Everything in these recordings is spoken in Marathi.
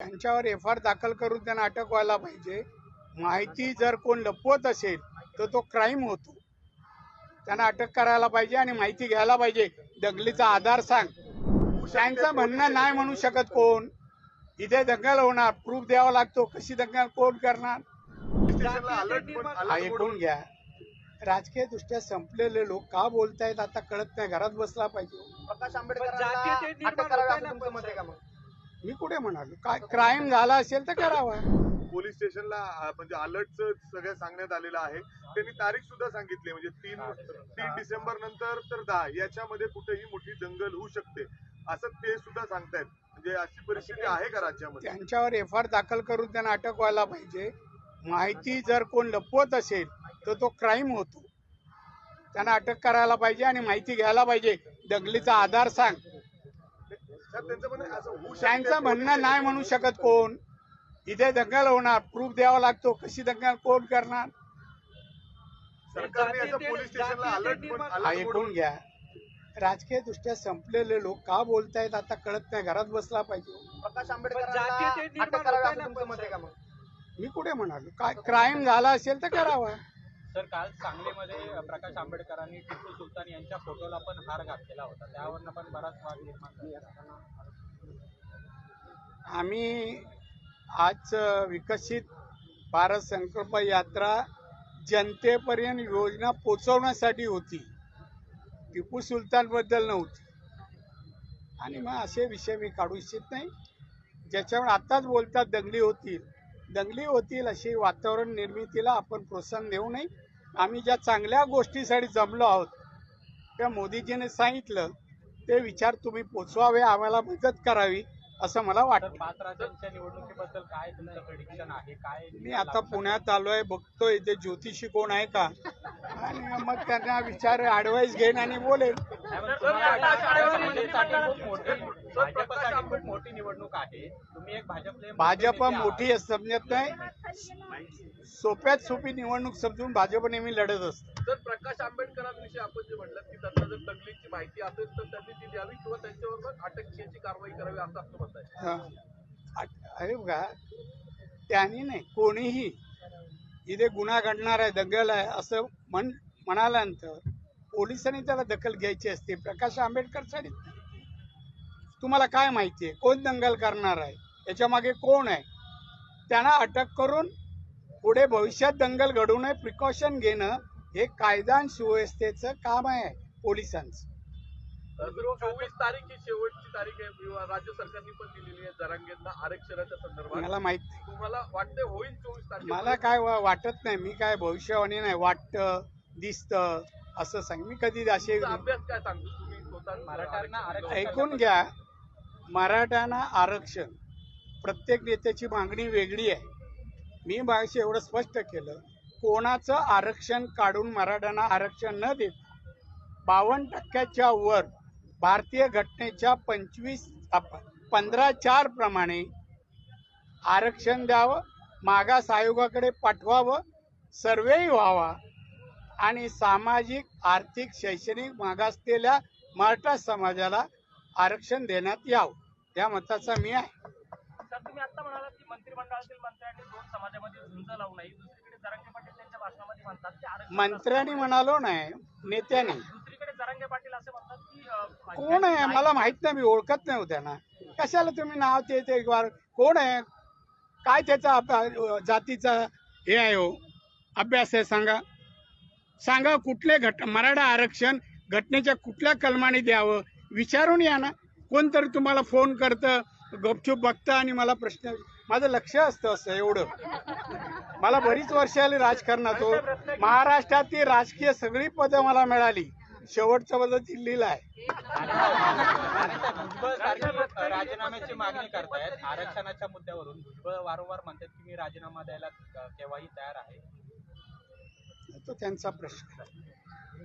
त्यांच्यावर एफ आर दाखल करून त्यांना अटक व्हायला पाहिजे. माहिती जर कोण लपवत असेल तर तो क्राईम होतो. त्यांना अटक करायला पाहिजे आणि माहिती घ्यायला पाहिजे. दंगलीचा आधार सांग. त्यांचं म्हणणं नाही म्हणू शकत कोण. इथे दंगल होणार. प्रूफ द्यावा लागतो. कशी दंगल कोण करणार? स्टेशनला अलर्ट पण अलर्ट ऐकून घ्या. राजकीय दृष्ट्या संपलेले लोक का बोलतायत? आता कळत नाही. घरात बसला पाहिजे. प्रकाश जातीय मी कुठे म्हणालो? काय क्राईम झाला असेल तर करावा. पोलीस स्टेशनला अ, म्हणजे अलर्टचं सगळं सांगण्यात आलेलं आहे. त्यांनी तारीख सुद्धा सांगितली म्हणजे तीन तीन डिसेंबर नंतर तर दहा याच्यामध्ये कुठेही मोठी दंगल होऊ शकते. असं ते सुद्धा सांगतायत. म्हणजे अशी परिस्थिती आहे का राज्यामध्ये? त्यांच्यावर एफ आर दाखल करून त्यांना अटक व्हायला पाहिजे. माहिती जर कोण लपवत असेल तर तो क्राईम होतो. त्यांना अटक करायला पाहिजे आणि माहिती घ्यायला पाहिजे. दंगलीचा आधार सांग. त्यांचं म्हणणं नाही म्हणू शकत कोण. इथे दंगल होणार प्रूफ द्यावा लागतो. कशी दंगल कोण करणार? सरकारने असं पोलीस स्टेशनला अलर्ट पण अलर्ट ऐकून घ्या. राजकीय दृष्ट्या संपलेले लोक का बोलतायत आता कळत नाही. घरात बसला पाहिजे. प्रकाश मी कुठे म्हणालो? काय क्राईम झाला असेल तर करावा. सर काल सांगलीमध्ये प्रकाश आंबेडकरांनी टिपू सुलतान यांच्या फोटोला पण हार घातलेला होता. त्यावरनं पण बराच वाद निर्माण झाला. आम्ही आज विकसित भारत संकल्प यात्रा जनतेपर्यंत योजना पोचवण्यासाठी होती. टिपू सुलतानबद्दल नव्हती. आणि मग असे विषय मी काढू इच्छित नाही. ज्याच्यावर आत्ताच बोलतात दंगली होतील. दंगली होतील अशी वातावरण निर्मितीला आपण प्रोत्साहन देऊ नये. आम्ही ज्या चांगल्या गोष्टीसाठी जमलो आहोत त्या मोदीजीने सांगितलं ते विचार तुम्ही पोचवावे आम्हाला मदत करावी. असं मला वाटतं. पाच राज्यांच्या निवडणुकीबद्दल काय तुमचं प्रेडिक्शन आहे? काय मी आता पुण्यात आलोय बघतोय इथे ज्योतिषी कोण आहे का? आणि मग त्यांना विचार ऍडवाइस घेईन आणि बोलेन. भाजपसाठी खूप मोठी भाजपसाठी खूप मोठी निवडणूक आहे. तुम्ही एक भाजपले भाजप मोठी आहे समजत नाही. सोप्यात सोपी निवडणूक समजून भाजप नेहमी लढत असते. जर प्रकाश आंबेडकरांविषयी आपण जे म्हणलं की त्यांना जर दंगलीची माहिती असेल तर त्यांनी ती द्यावी किंवा त्यांच्यावर अटकेची कारवाई करावी असं आपलं म्हणत हा. अरे बघा त्यांनी नाही कोणीही इथे गुन्हा घडणार आहे दंगल आहे असं म्हण म्हणाल्यानंतर पोलिसांनी त्याला दखल घ्यायची असते. प्रकाश आंबेडकरसाठी तुम्हाला काय माहिती आहे? कोण दंगल करणार आहे? याच्या मागे कोण आहे? त्यांना अटक करून पुढे भविष्यात दंगल घडू नये प्रिकॉशन घेणं हे कायदा आणि सुव्यवस्थेचं काम आहे पोलिसांचं. तर चोवीस तारीख ही शेवटची तारीख आहे. राज्य सरकारने पण दिलेली आहे जरांगेंना आरक्षणाच्या संदर्भात. मला माहीत तुम्हाला वाटतंय होईल चोवीस तारीख? मला काय वाटत नाही. मी काय भविष्यवाणी नाही. वाटतं दिसतं असं सांग. मी कधी असे अभ्यास काय सांगतो? तुम्ही स्वतः मराठ्यांना आरक्षण ऐकून घ्या. मराठ्यांना आरक्षण. प्रत्येक नेत्याची मागणी वेगळी आहे. मी मागाशी एवढं स्पष्ट केलं कोणाचं आरक्षण काढून मराठ्यांना आरक्षण न देता बावन्न टक्क्याच्या वर भारतीय घटनेच्या पंचवीस पंधरा चार प्रमाणे आरक्षण द्यावं मागास आयोगाकडे पाठवावं सर्वेही व्हावा आणि सामाजिक आर्थिक शैक्षणिक मागासलेल्या मराठा समाजाला आरक्षण देण्यात यावं. या मताचा मी आहे. सर तुम्ही आता म्हणालात की मंत्रिमंडळातील मंत्र्यांनी दोन समाजामध्ये झुंज लावू नये. दुसरीकडे जरांगे पाटील त्यांच्या भाषणामध्ये म्हणतात की आरक्षण मंत्र्यांनी म्हणालो नाही नेत्याने. दुसरीकडे जरांगे पाटील असे म्हणतात की अं, कोण आहे? मला माहीत नाही मी ओळखत नाही हो त्यांना. कशाला तुम्ही नाव ते ते एक वार कोण आहे? काय त्याचा जातीचा हे आहे हो? अभ्यास आहे सांगा. सांगा कुठले घट मराठा आरक्षण घटनेच्या कुठल्या कलमाने द्यावं? विचारून या ना. कोणतरी तुम्हाला फोन करतं गपचूप बघतं आणि मला प्रश्न माझं लक्ष असतं असं एवढं. मला बरीच वर्ष आली राजकारणात हो. महाराष्ट्रातली राजकीय सगळी पदं मला मिळाली. शेवटचं पद दिल्लीला आहे. राजीनाम्याची मागणी करतायत. आरक्षणाच्या मुद्द्यावरून भुजबळ वारंवार म्हणतात की मी राजीनामा द्यायला केव्हाही तयार आहे. तो त्यांचा प्रश्न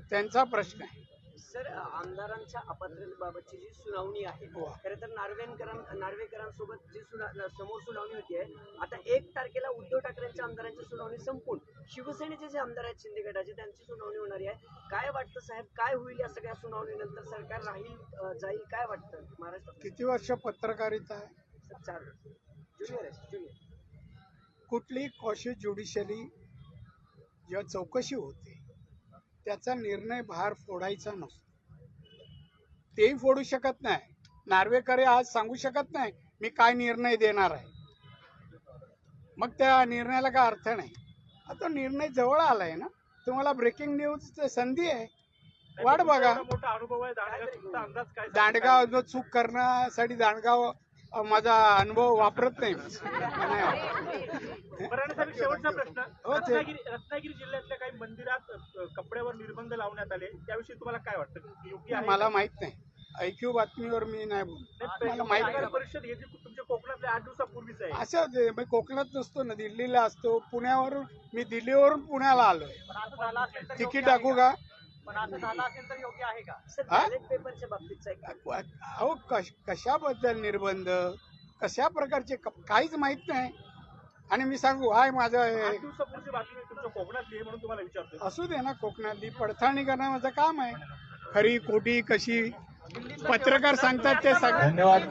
त्यांचा प्रश्न आहे. सर आमदारांच्या अपात्रतेबाबतची जी सुनावणी आहे वा. खरं तर नार्वेकरां नार्वेकरांसोबत जी सुना समोर सुनावणी होती आहे आता एक तारखेला उद्धव ठाकरेंच्या आमदारांची सुनावणी संपून शिवसेनेचे जे आमदार आहेत शिंदे गटाचे त्यांची सुनावणी होणारी आहे. काय वाटतं साहेब? काय होईल या सगळ्या सुनावणीनंतर सरकार राहील जाईल? काय वाटतं महाराष्ट्रात? किती वर्ष पत्रकारिता आहे? चार कुठली कॉशी ज्युडिशरी जेव्हा चौकशी होते. त्याचा निर्णय बाहेर फोडायचा नसतो. तेही फोडू शकत नाही. नार्वेकर आज सांगू शकत नाही मी काय निर्णय देणार आहे? मग त्या निर्णयाला काय अर्थ नाही. आता निर्णय जवळ आलाय ना? तुम्हाला ब्रेकिंग न्यूज संधी आहे? वाट बघा? दांडगाव जो चूक करण्यासाठी दांडगाव माझा अनुभव वापरत नाही शेवटचा प्रश्न. हो, रत्नागिरी रत्नागिरी जिल्ह्यातल्या काही मंदिरात कपड्यावर निर्बंध लावण्यात आले. त्याविषयी तुम्हाला काय वाटतं? योग्य मला माहीत नाही. ऐक्यू बातमीवर मी नाही बोलत. मला माहीत परिषद हे तुमच्या कोकणातल्या आठ दिवसापूर्वीच आहे. असं कोकणात नसतो ना दिल्लीला असतो. पुण्यावरून मी दिल्लीवरून पुण्याला आलोय. तिकीट टाकू का? पण असं झालं असेल तर योग्य आहे का? सर हा? बॅलेट पेपरच्या बाबतीतचा एक अहो कश कशाबद्दल निर्बंध? कशा प्रकारचे काहीच माहीत नाही. आणि मी सांगू हाय माझं आठ हे- दिवसापूर्वी बातमी तुमच्या कोकणातली आहे म्हणून तुम्हाला विचारतो असू दे ना कोकणातली पडताळणी करणं माझं काम आहे. खरी खोटी कशी? पत्रकार सांगतात ते सगळं धन्यवाद.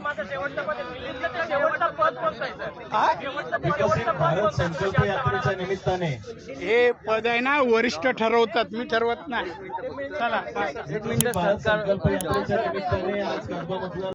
हा? विकसित भारत? संकल्प यात्रेच्या निमित्ताने. हे पद आहे ना वरिष्ठ ठरवतात. मी ठरवत नाही. चला बाय. विकसित भारत संकल्प यात्रेच्या निमित्ताने आज कर्जत